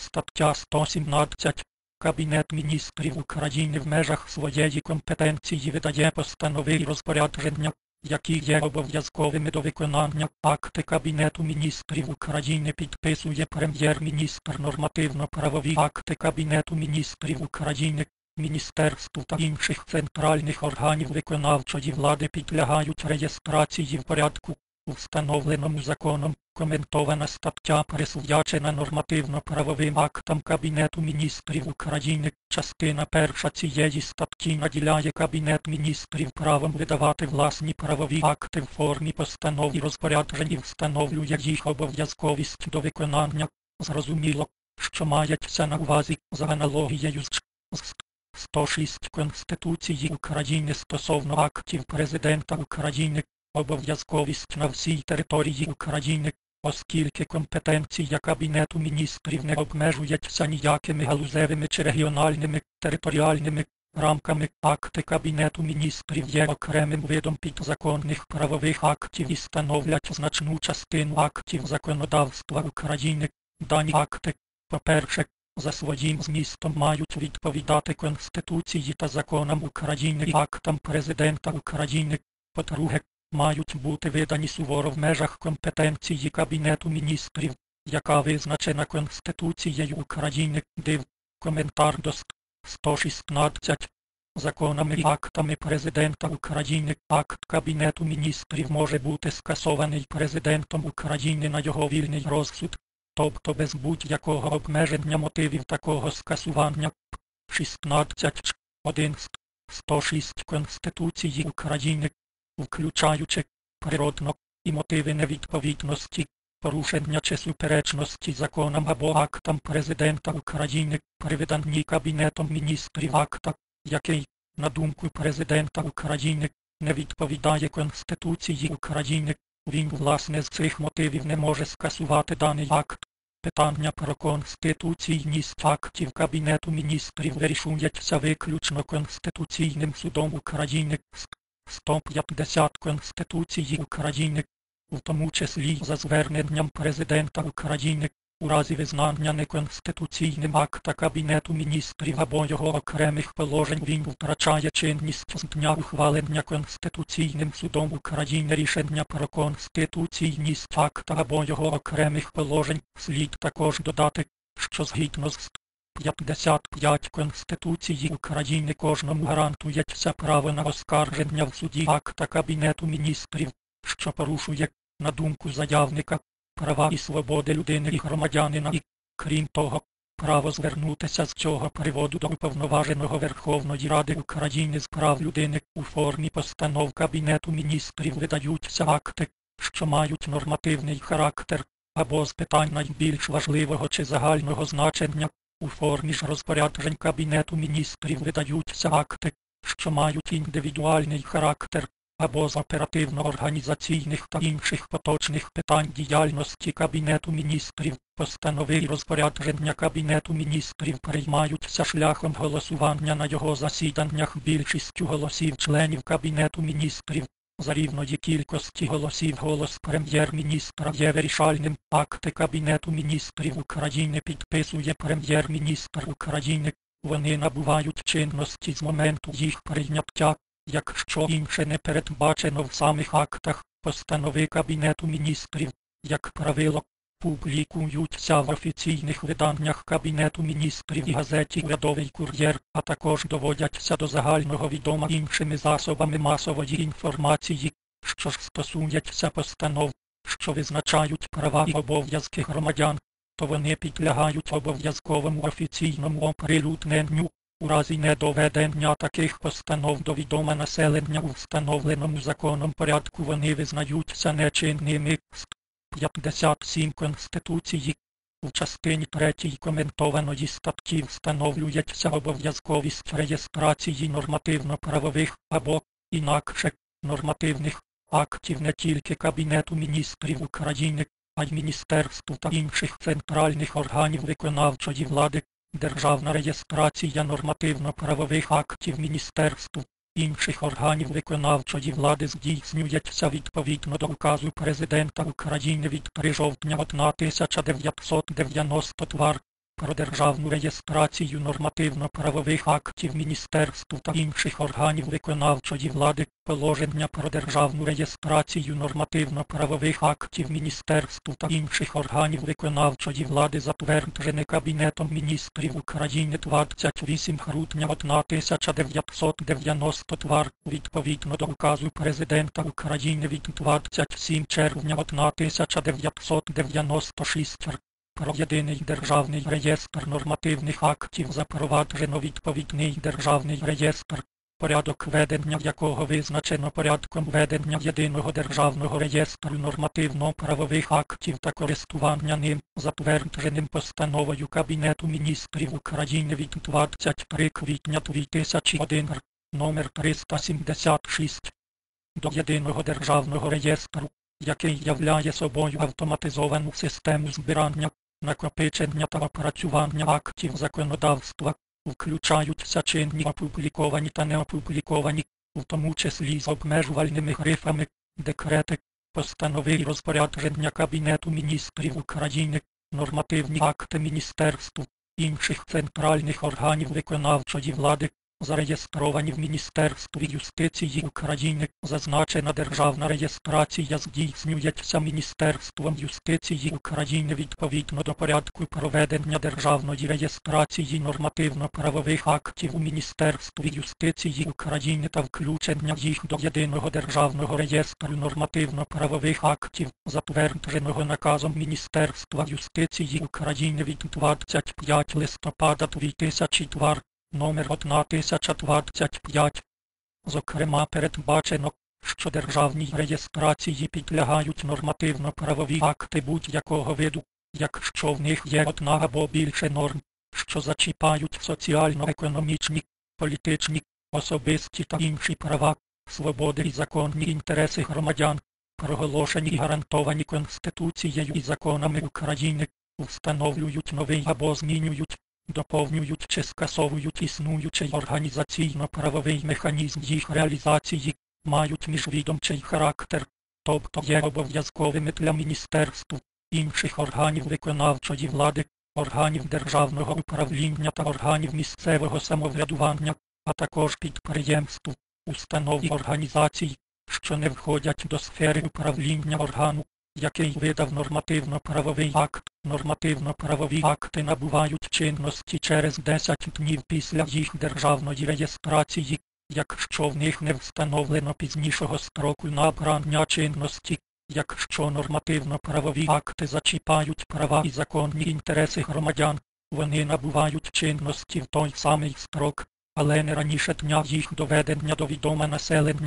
Стаття 117. Кабінет міністрів України в межах своєї компетенції видає постанови і розпорядження, які є обов'язковими до виконання. Акти Кабінету міністрів України підписує прем'єр-міністр нормативно-правові акти Кабінету міністрів України. Міністерству та інших центральних органів виконавчої влади підлягають реєстрації в порядку, встановленому законом. Коментована стаття присвячена нормативно-правовим актам Кабінету міністрів України. Частина перша цієї статті наділяє Кабінет міністрів правом видавати власні правові акти в формі постанов і розпоряджень і встановлює їх обов'язковість до виконання. Зрозуміло, що мається на увазі за аналогією з 106 Конституції України стосовно актів Президента України, обов'язковість на всій території України, оскільки компетенція Кабінету міністрів не обмежується ніякими галузевими чи регіональними територіальними рамками. Акти Кабінету міністрів є окремим видом підзаконних правових актів і становлять значну частину актів законодавства України. Дані акти, по-перше, за своїм змістом мають відповідати Конституції та законам України і актам Президента України. По-друге, мають бути видані суворо в межах компетенції Кабінету міністрів, яка визначена Конституцією України. Див. Коментар до 116. Законами і актами Президента України акт Кабінету міністрів може бути скасований Президентом України на його вільний розсуд, тобто без будь-якого обмеження мотивів такого скасування. 16. 1 106 Конституції України, включаючи природно і мотиви невідповідності, порушення чи суперечності законам або актам Президента України при виданні Кабінетом міністрів акта, який, на думку Президента України, не відповідає Конституції України, він власне з цих мотивів не може скасувати даний акт. Питання про конституційність актів Кабінету міністрів вирішується виключно Конституційним судом України 150 Конституції України, у тому числі за зверненням Президента України, у разі визнання неконституційним акта Кабінету міністрів або його окремих положень він втрачає чинність з дня ухвалення Конституційним судом України рішення про конституційність акта або його окремих положень. Слід також додати, що згідно з 55 Конституції України кожному гарантується право на оскарження в суді акта Кабінету міністрів, що порушує, на думку заявника, права і свободи людини і громадянина. І, крім того, право звернутися з цього приводу до уповноваженого Верховної Ради України з прав людини у формі постанов Кабінету міністрів видаються акти, що мають нормативний характер, або з питань найбільш важливого чи загального значення, у формі ж розпоряджень Кабінету міністрів видаються акти, що мають індивідуальний характер, або з оперативно-організаційних та інших поточних питань діяльності Кабінету міністрів, постанови і розпорядження Кабінету міністрів приймаються шляхом голосування на його засіданнях більшістю голосів членів Кабінету міністрів. За рівної кількості голосів голос прем'єр-міністра є вирішальним. Акти Кабінету міністрів України підписує прем'єр-міністр України. Вони набувають чинності з моменту їх прийняття, якщо інше не передбачено в самих актах постанови Кабінету міністрів, як правило, публікуються в офіційних виданнях Кабінету міністрів і газеті Урядовий кур'єр, а також доводяться до загального відома іншими засобами масової інформації, що ж стосується постанов, що визначають права і обов'язки громадян, то вони підлягають обов'язковому офіційному оприлюдненню. У разі недоведення таких постанов до відома населення у встановленому законом порядку вони визнаються нечинними. 57 Конституції. У частині 3 коментованої статті встановлюється обов'язковість реєстрації нормативно-правових або, інакше, нормативних актів не тільки Кабінету міністрів України, а й Міністерств та інших центральних органів виконавчої влади, державна реєстрація нормативно-правових актів міністерств інших органів виконавчої влади здійснюється відповідно до указу Президента України від 3 жовтня 1990 твар про державну реєстрацію нормативно-правових актів міністерств та інших органів виконавчої влади, положення про державну реєстрацію нормативно-правових актів міністерств та інших органів виконавчої влади затверджене Кабінетом міністрів України 28 грудня 1990 твар відповідно до указу Президента України від 27 червня 1996 р. Про єдиний державний реєстр нормативних актів запроваджено відповідний державний реєстр, порядок ведення якого визначено порядком ведення єдиного державного реєстру нормативно-правових актів та користування ним, затвердженим постановою Кабінету міністрів України від 23 квітня 2001 р. номер 376 до єдиного державного реєстру, який являє собою автоматизовану систему збирання, накопичення та опрацювання актів законодавства, включаються чинні опубліковані та неопубліковані, в тому числі з обмежувальними грифами, декрети, постанови і розпорядження Кабінету міністрів України, нормативні акти міністерств, інших центральних органів виконавчої влади, зареєстровані в Міністерстві юстиції України. Зазначена державна реєстрація здійснюється Міністерством юстиції України відповідно до порядку проведення державної реєстрації нормативно-правових актів у Міністерстві юстиції України та включення їх до єдиного державного реєстру нормативно-правових актів, затвердженого наказом Міністерства юстиції України від 25 листопада 2002 номер 1025. Зокрема, передбачено, що державній реєстрації підлягають нормативно-правові акти будь-якого виду, якщо в них є одна або більше норм, що зачіпають соціально-економічні, політичні, особисті та інші права, свободи і законні інтереси громадян, проголошені і гарантовані Конституцією і законами України, встановлюють новий або змінюють доповнюють чи скасовують існуючий організаційно-правовий механізм їх реалізації, мають міжвідомчий характер, тобто є обов'язковими для міністерств, інших органів виконавчої влади, органів державного управління та органів місцевого самоврядування, а також підприємств, установ і організацій, що не входять до сфери управління органу, який видав нормативно-правовий акт. Нормативно-правові акти набувають чинності через 10 днів після їх державної реєстрації, якщо в них не встановлено пізнішого строку набрання чинності, якщо нормативно-правові акти зачіпають права і законні інтереси громадян, вони набувають чинності в той самий строк, але не раніше дня їх доведення до відома населення,